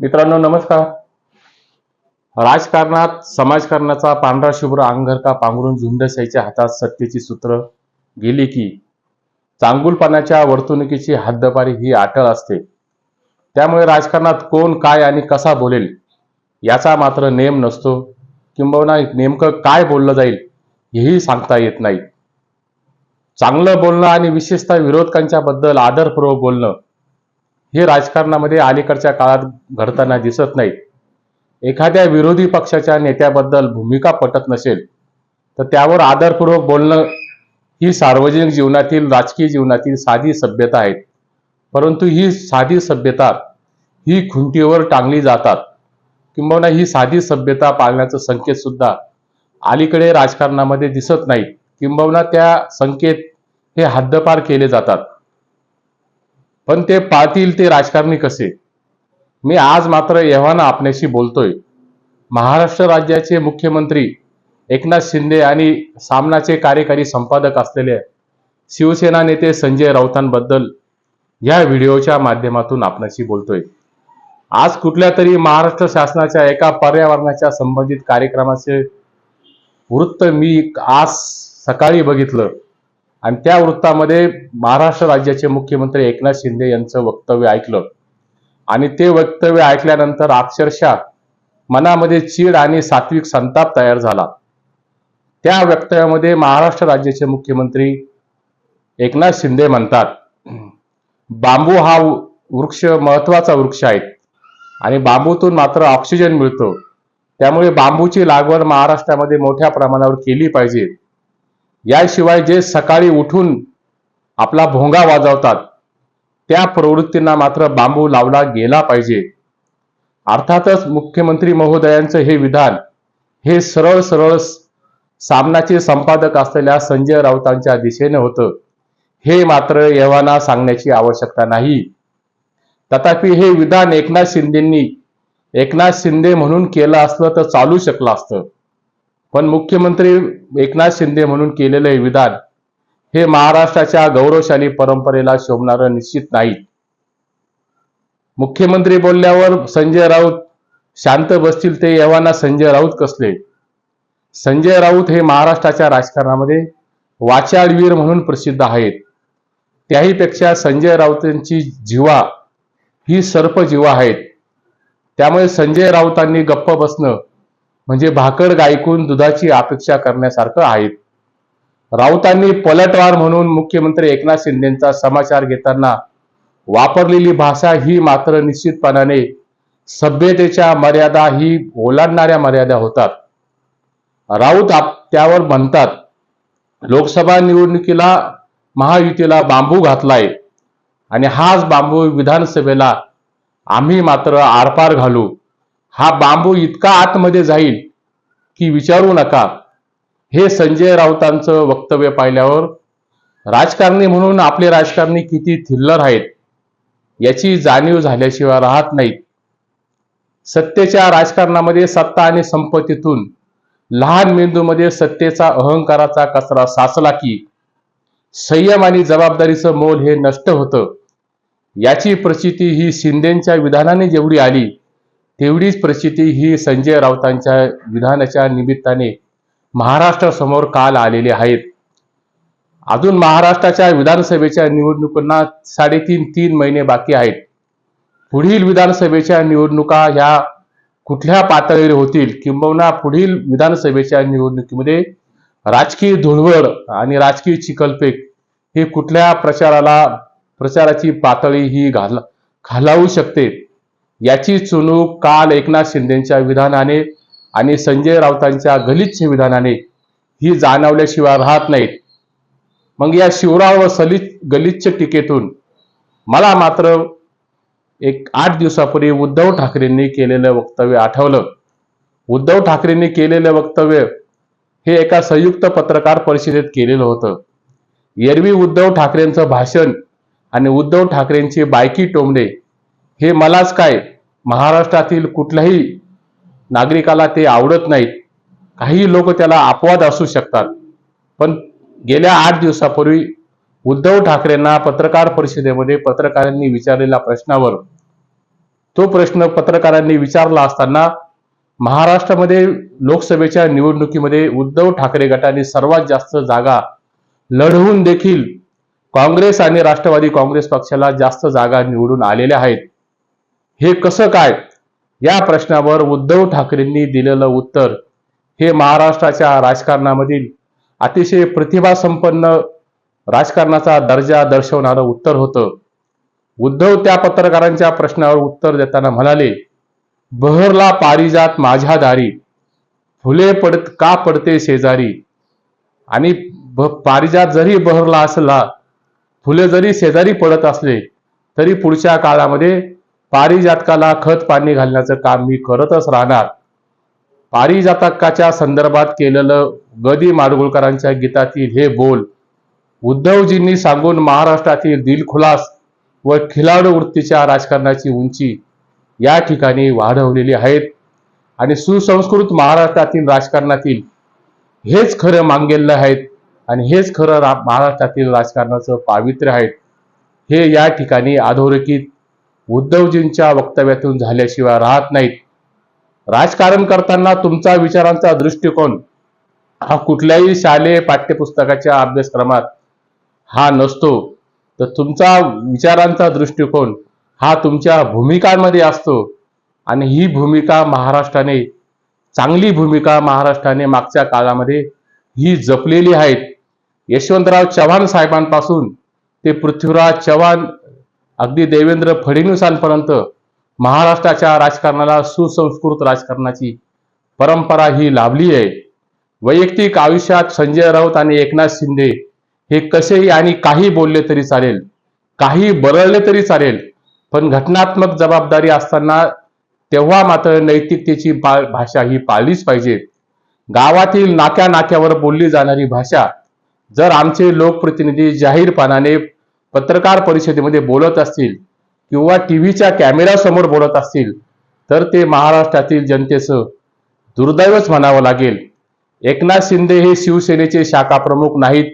मित्रांनो नमस्कार. राजकारणात समाजकारणाचा पांढरा शुभ्र अंगरका पांघरून झुंडशाहीच्या हातात सत्तेची सूत्र गेली की चांगुलपणाच्या वर्तणुकीची हद्दपारी ही अटळ असते. त्यामुळे राजकारणात कोण काय आणि कसा बोलेल याचा मात्र नेम नसतो. किंबहुना नेमकं काय बोललं जाईल हेही सांगता येत नाही. चांगलं बोलणं आणि विशेषतः विरोधकांच्या बद्दल आदरपूर्वक बोलणं हे राजकारणामध्ये अलीकडच्या काळात घडताना दिसत नाही एखाद्या विरोधी पक्षाच्या नेत्याबद्दल भूमिका पटत नसेल तर त्यावर आदरपूर्वक बोलणं ही सार्वजनिक जीवनातील राजकीय जीवनातील साधी सभ्यता आहे. परंतु ही साधी सभ्यता ही खुंटीवर टांगली जातात. किंबहुना ही साधी सभ्यता पाळण्याचं संकेत सुद्धा अलीकडे राजकारणामध्ये दिसत नाही किंबहुना त्या संकेत हे हद्दपार केले जातात. पण ते पाळतील ते राजकारणी कसे? मी आज मात्र एव्हाना आपल्याशी बोलतोय. महाराष्ट्र राज्याचे मुख्यमंत्री एकनाथ शिंदे आणि सामनाचे कार्यकारी संपादक असलेले शिवसेना नेते संजय राऊतांबद्दल या व्हिडिओच्या माध्यमातून आपल्याशी बोलतोय. आज कुठल्या तरी महाराष्ट्र शासनाच्या एका पर्यावरणाच्या संबंधित कार्यक्रमाचे वृत्त मी आज सकाळी बघितलं. आणि त्या वृत्तामध्ये महाराष्ट्र राज्याचे मुख्यमंत्री एकनाथ शिंदे यांचं वक्तव्य ऐकलं. आणि ते वक्तव्य ऐकल्यानंतर अक्षरशः मनामध्ये चीड आणि सात्विक संताप तयार झाला. त्या वक्तव्यामध्ये महाराष्ट्र राज्याचे मुख्यमंत्री एकनाथ शिंदे म्हणतात बांबू हा वृक्ष महत्त्वाचा वृक्ष आहे आणि बांबूतून मात्र ऑक्सिजन मिळतो. त्यामुळे बांबूची लागवड महाराष्ट्रामध्ये मोठ्या प्रमाणावर केली पाहिजे. याशिवाय जे सकाळी उठून आपला भोंगा वाजवतात त्या प्रवृत्तींना मात्र बांबू लावला गेला पाहिजे. अर्थातच मुख्यमंत्री महोदयांचं हे विधान हे सरळ सरळ सामनाचे संपादक असलेल्या संजय राऊतांच्या दिशेने होतं. हे मात्र एव्हाना सांगण्याची आवश्यकता नाही. तथापि हे विधान एकनाथ शिंदेंनी एकनाथ शिंदे म्हणून केलं असलं तर चालू शकलं असतं. पण मुख्यमंत्री एकनाथ शिंदे म्हणून केलेलं हे विधान हे महाराष्ट्राच्या गौरवशाली परंपरेला शोभणारं निश्चित नाही. मुख्यमंत्री बोलल्यावर संजय राऊत शांत बसतील ते एव्हाना संजय राऊत कसले? संजय राऊत हे महाराष्ट्राच्या राजकारणामध्ये वाचाळवीर म्हणून प्रसिद्ध आहेत. त्याहीपेक्षा संजय राऊतांची जीवा ही सर्प जीवा आहेत. त्यामुळे संजय राऊतांनी गप्प बसणं म्हणजे भाकड गायकून दुधाची अपेक्षा करण्यासारखं आहेत. राऊतांनी पलटवार म्हणून मुख्यमंत्री एकनाथ शिंदेचा समाचार घेताना वापरलेली भाषा ही मात्र निश्चितपणाने सभ्यतेच्या मर्यादा ही ओलांडणाऱ्या मर्यादा होतात. राऊत आप- त्यावर म्हणतात लोकसभा निवडणुकीला महायुतीला बांबू घातलाय आणि हाच बांबू विधानसभेला आम्ही मात्र आरपार घालू. हा बांबू इतका आतमध्ये जाईल की विचारू नका. हे संजय राऊतांचं वक्तव्य पाहिल्यावर राजकारणी म्हणून आपले राजकारणी किती थिल्लर आहेत याची जाणीव झाल्याशिवाय राहत नाहीत. सत्तेच्या राजकारणामध्ये सत्ता आणि संपत्तीतून लहान मेंदूमध्ये सत्तेचा अहंकाराचा कचरा साचला की संयम आणि जबाबदारीचं मोल हे नष्ट होतं. याची प्रचिती ही शिंदेच्या विधानाने जेवढी आली तेवढीच प्रचिती ही संजय राऊतांच्या विधानाच्या निमित्ताने महाराष्ट्रासमोर काल आलेली आहेत अजून महाराष्ट्राच्या विधानसभेच्या निवडणुकांना साडेतीन तीन महिने बाकी आहेत. पुढील विधानसभेच्या निवडणुका ह्या कुठल्या पातळीवर होतील? किंबहुना पुढील विधानसभेच्या निवडणुकीमध्ये राजकीय धुळवड आणि राजकीय चिकलपेक हे कुठल्या प्रचाराला प्रचाराची पातळी ही घाल घालावू शकते? याची चुणूक काल एकनाथ शिंदेच्या विधानाने आणि संजय राऊतांच्या गलिच्छ विधानाने ही जाणवल्याशिवाय राहत नाहीत. मग या शिवराव व सलित गलिच्छ टीकेतून मला मात्र एक आठ दिवसापूर्वी उद्धव ठाकरेंनी केलेलं वक्तव्य आठवलं. उद्धव ठाकरेंनी केलेलं वक्तव्य हे एका संयुक्त पत्रकार परिषदेत केलेलं होतं. एरवी उद्धव ठाकरेंचं भाषण आणि उद्धव ठाकरेंची बायकी टोमणे हे मलाच काय? महाराष्ट्रातील कुठल्याही नागरिकाला ते आवडत नाहीत. काही लोक त्याला अपवाद असू शकतात. पण गेल्या आठ दिवसापूर्वी उद्धव ठाकरेंना पत्रकार परिषदेमध्ये पत्रकारांनी विचारलेल्या प्रश्नावर तो प्रश्न पत्रकारांनी विचारला असताना महाराष्ट्रामध्ये लोकसभेच्या निवडणुकीमध्ये उद्धव ठाकरे गटाने सर्वात जास्त जागा लढवून देखील काँग्रेस आणि राष्ट्रवादी काँग्रेस पक्षाला जास्त जागा निवडून आलेल्या आहेत. हे कसं काय? या प्रश्नावर उद्धव ठाकरेंनी दिलेलं उत्तर हे महाराष्ट्राच्या राजकारणामधील अतिशय प्रतिभासंपन्न राजकारणाचा दर्जा दर्शवणारं उत्तर होतं. उद्धव त्या पत्रकारांच्या प्रश्नावर उत्तर देताना म्हणाले बहरला पारिजात माझ्या दारी फुले पडत का पडते शेजारी? आणि पारिजात जरी बहरला असला फुले जरी शेजारी पडत असले तरी पुढच्या काळामध्ये पारिजातकाला खत पाणी घालण्याचं काम मी करतच राहणार. पारिजातकाच्या संदर्भात केलेलं गदी माडगुळकरांच्या गीतातील हे बोल उद्धवजींनी सांगून महाराष्ट्रातील दिलखुलास व खिलाडू वृत्तीच्या राजकारणाची उंची या ठिकाणी वाढवलेली आहेत. आणि सुसंस्कृत महाराष्ट्रातील राजकारणातील हेच खरं मांगेल्य आहेत आणि हेच खरं रा- महाराष्ट्रातील राजकारणाचं पावित्र्य आहेत. हे या ठिकाणी अधोरेखित उद्धवजींच्या वक्तव्यातून झाल्याशिवाय राहत नाहीत. राजकारण करताना तुमचा विचारांचा दृष्टिकोन हा कुठल्याही शालेय पाठ्यपुस्तकाच्या अभ्यासक्रमात हा नसतो. तर तुमचा विचारांचा दृष्टिकोन हा तुमच्या भूमिकांमध्ये असतो. आणि ही भूमिका महाराष्ट्राने चांगली भूमिका महाराष्ट्राने मागच्या काळामध्ये ही जपलेली आहेत यशवंतराव चव्हाण साहेबांपासून ते पृथ्वीराज चव्हाण अगदी देवेंद्र फडणवीसांपर्यंत महाराष्ट्राच्या राजकारणाला सुसंस्कृत राजकारणाची परंपरा ही लाभली आहे. वैयक्तिक आयुष्यात संजय राऊत आणि एकनाथ शिंदे हे कसेही आणि काही बोलले तरी चालेल काही बरळले तरी चालेल पण घटनात्मक जबाबदारी असताना तेव्हा मात्र नैतिकतेची भाषा ही पाळलीच पाहिजे. गावातील नाक्या नाक्यावर बोलली जाणारी भाषा जर आमचे लोकप्रतिनिधी जाहीरपणाने पत्रकार परिषदेमध्ये बोलत असतील किंवा टी व्हीच्या कॅमेऱ्यासमोर बोलत असतील तर ते महाराष्ट्रातील जनतेचं दुर्दैवच म्हणावं लागेल. एकनाथ शिंदे हे शिवसेनेचे शाखा प्रमुख नाहीत.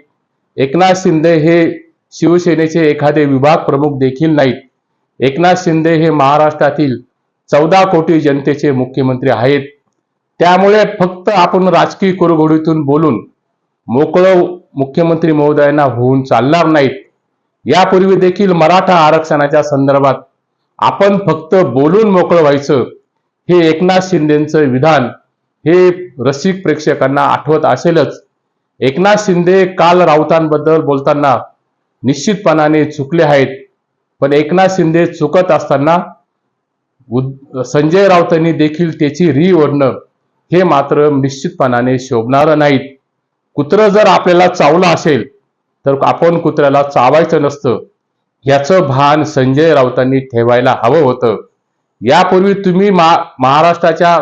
एकनाथ शिंदे हे शिवसेनेचे एखादे विभाग प्रमुख देखील नाहीत. एकनाथ शिंदे हे महाराष्ट्रातील चौदा कोटी जनतेचे मुख्यमंत्री आहेत. त्यामुळे फक्त आपण राजकीय कुरघोडीतून बोलून मोकळं मुख्यमंत्री महोदयांना होऊन चालणार नाहीत. यापूर्वी देखील मराठा आरक्षणाच्या संदर्भात आपण फक्त बोलून मोकळं व्हायचं हे एकनाथ शिंदेचं विधान हे रसिक प्रेक्षकांना आठवत असेलच. एकनाथ शिंदे काल राऊतांबद्दल बोलताना निश्चितपणाने चुकले आहेत. पण एकनाथ शिंदे चुकत असताना उद- संजय राऊतांनी देखील त्याची री ओढणं हे मात्र निश्चितपणाने शोभणारं नाहीत. कुत्रं जर आपल्याला चावलं असेल तर आपण कुत्र्याला चावायचं नसतं. याचं भान संजय राऊतांनी ठेवायला हवं होतं. यापूर्वी तुम्ही मा- महाराष्ट्राच्या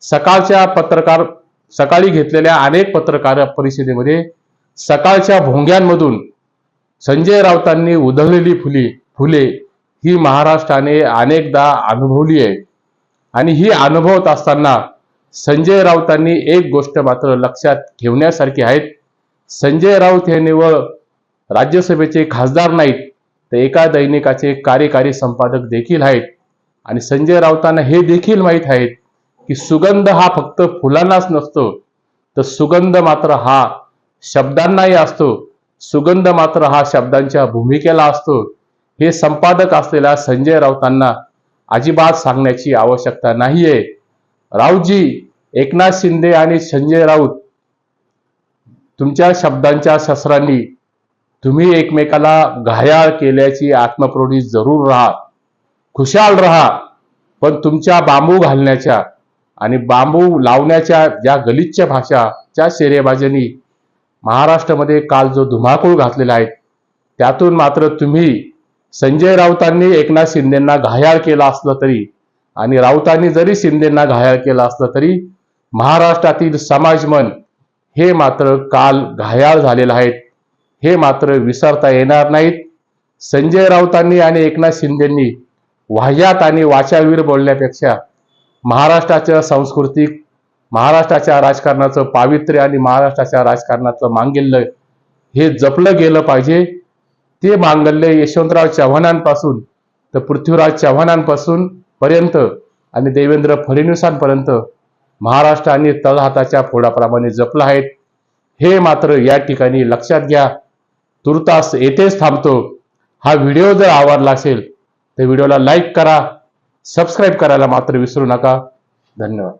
सकाळच्या पत्रकार सकाळी घेतलेल्या अनेक पत्रकार परिषदेमध्ये सकाळच्या भोंग्यांमधून संजय राऊतांनी उधळलेली फुली फुले ही महाराष्ट्राने अनेकदा अनुभवली आहे. आणि ही अनुभवत असताना संजय राऊतांनी एक गोष्ट मात्र लक्षात ठेवण्यासारखी आहेत. संजय राऊत हे निवळ राज्यसभेचे खासदार नाहीत तर एका दैनिकाचे कार्यकारी संपादक देखील आहेत. आणि संजय राऊतांना हे देखील माहीत आहेत की सुगंध हा फक्त फुलांनाच नसतो तर सुगंध मात्र हा शब्दांनाही असतो. सुगंध मात्र हा शब्दांच्या भूमिकेला असतो. हे संपादक असलेल्या संजय राऊतांना अजिबात सांगण्याची आवश्यकता नाहीये. राऊतजी एकनाथ शिंदे आणि संजय राऊत तुमच्या शब्दांच्या शस्त्रांनी तुम्ही एकमेकाला घायाळ केल्याची आत्मप्रोढी जरूर राहा. खुशाल राहा पण तुमच्या बांबू घालण्याच्या आणि बांबू लावण्याच्या ज्या गलिच्छ भाषाच्या शेरेबाजांनी महाराष्ट्रामध्ये काल जो धुमाकूळ घातलेला आहे त्यातून मात्र तुम्ही संजय राऊतांनी एकनाथ शिंदेंना घायाळ केला असलं तरी आणि राऊतांनी जरी शिंदेंना घायाळ केलं असलं तरी महाराष्ट्रातील समाजमन हे मात्र काल घायाळ झालेलं आहेत हे मात्र विसरता येणार नाहीत. संजय राऊतांनी आणि एकनाथ शिंदेंनी वाह्यात आणि वाचावीर बोलण्यापेक्षा महाराष्ट्राच्या सांस्कृतिक महाराष्ट्राच्या राजकारणाचं पावित्र्य आणि महाराष्ट्राच्या राजकारणाचं मांगिल्य हे जपलं गेलं पाहिजे. ते मांगल्य यशवंतराव चव्हाणांपासून तर पृथ्वीराज चव्हाणांपासून पर्यंत आणि देवेंद्र फडणवीसांपर्यंत महाराष्ट्राने तळहाताच्या फोडाप्रमाणे जपलं आहेत. हे मात्र या ठिकाणी लक्षात घ्या. तुर्तास येथेच थांबतो. हा व्हिडिओ जर आवडला असेल तर व्हिडिओला लाईक करा सबस्क्राईब करायला मात्र विसरू नका. धन्यवाद.